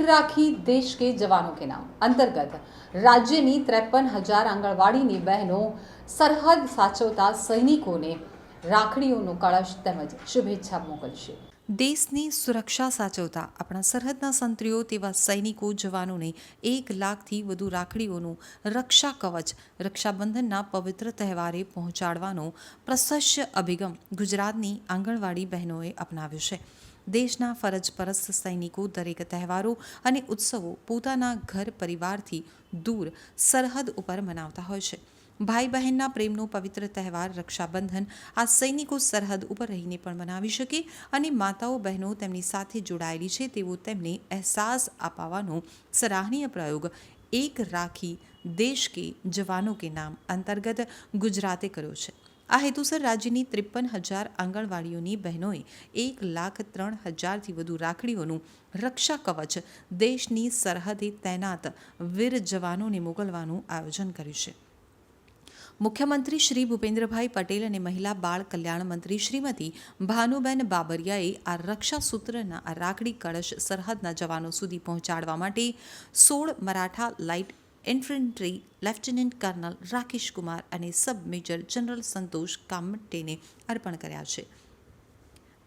રાખી દેશ કે જવાનો કે નામ. અંતર્ગત રાજ્યની ત્રેપન હજાર આંગણવાડીની બહેનો સરહદ સાચવતા સૈનિકોને રાખડીઓનો કળશ તેમજ શુભેચ્છા મોકલશે. દેશની સુરક્ષા સાચવતા આપણા સરહદના સંત્રીઓ તેવા સૈનિકો, જવાનોને એક લાખથી વધુ રાખડીઓનું રક્ષા કવચ, રક્ષાબંધનના પવિત્ર તહેવારે પહોંચાડવાનો પ્રશસ્ય અભિગમ ગુજરાતની આંગણવાડી બહેનોએ અપનાવ્યો છે. દેશના ફરજ પરસ્ત સૈનિકો દરેક તહેવારો અને ઉત્સવો પોતાના ઘર પરિવારથી દૂર સરહદ ઉપર મનાવતા હોય છે. ભાઈ બહેનના પ્રેમનો પવિત્ર તહેવાર, રક્ષાબંધન આ સૈનિકો સરહદ ઉપર રહીને પણ મનાવી શકે અને માતાઓ, બહેનો તેમની સાથે જોડાયેલી છે તેવો તેમને અહેસાસ અપાવવાનો સરાહનીય પ્રયોગ એક રાખી દેશ કે જવાનો કે નામ અંતર્ગત ગુજરાતે કર્યો છે. આ હેતુસર રાજ્યની ત્રેપન હજાર આંગણવાડીઓની બહેનોએ એક લાખ ત્રણ હજારથી વધુ રાખડીઓનું રક્ષા કવચ દેશની સરહદે તૈનાત વીર જવાનોને મોકલવાનું આયોજન કર્યું છે. મુખ્યમંત્રી શ્રી ભૂપેન્દ્રભાઈ પટેલ અને મહિલા બાળ કલ્યાણ મંત્રી શ્રીમતી ભાનુબેન બાબરિયાએ આ રક્ષાસૂત્રના આ રાખડી કળશ સરહદના જવાનો સુધી પહોંચાડવા માટે સોળ Maratha light infantry lieutenant colonel Rakesh Kumar અને સબ મેજર જનરલ સંતોષ કામટેને અર્પણ કર્યા છે.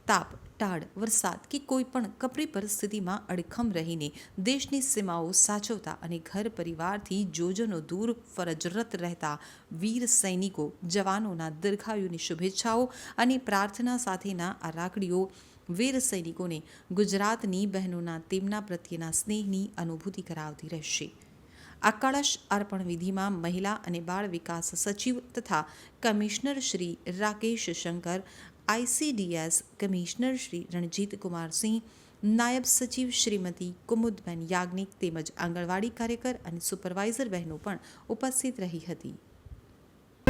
તાપ ટાળ વરસાદ કે કોઈ પણ કપરી પરિસ્થિતિમાં અડખમ રહીને દેશની સીમાઓ સાચવતા અને ઘર પરિવારથી જોજનો દૂર ફરજરત રહેતા વીર સૈનિકો, જવાનોના દીર્ઘાયુની શુભેચ્છાઓ અને પ્રાર્થના સાથેના આ રાખડીઓ વીર સૈનિકોને ગુજરાતની બહેનોના તેમના પ્રત્યેના સ્નેહની અનુભૂતિ કરાવતી રહેશે. આ કળશ અર્પણ વિધિમાં મહિલા અને બાળ વિકાસ સચિવ તથા commissioner Shri Rakesh Shankar ICDS commissioner Shri Ranjit Kumarsingh નાયબ સચિવ શ્રીમતી કુમુદબેન યાજ્ઞિક તેમજ આંગણવાડી કાર્યકર અને સુપરવાઇઝર બહેનો પણ ઉપસ્થિત રહી હતી.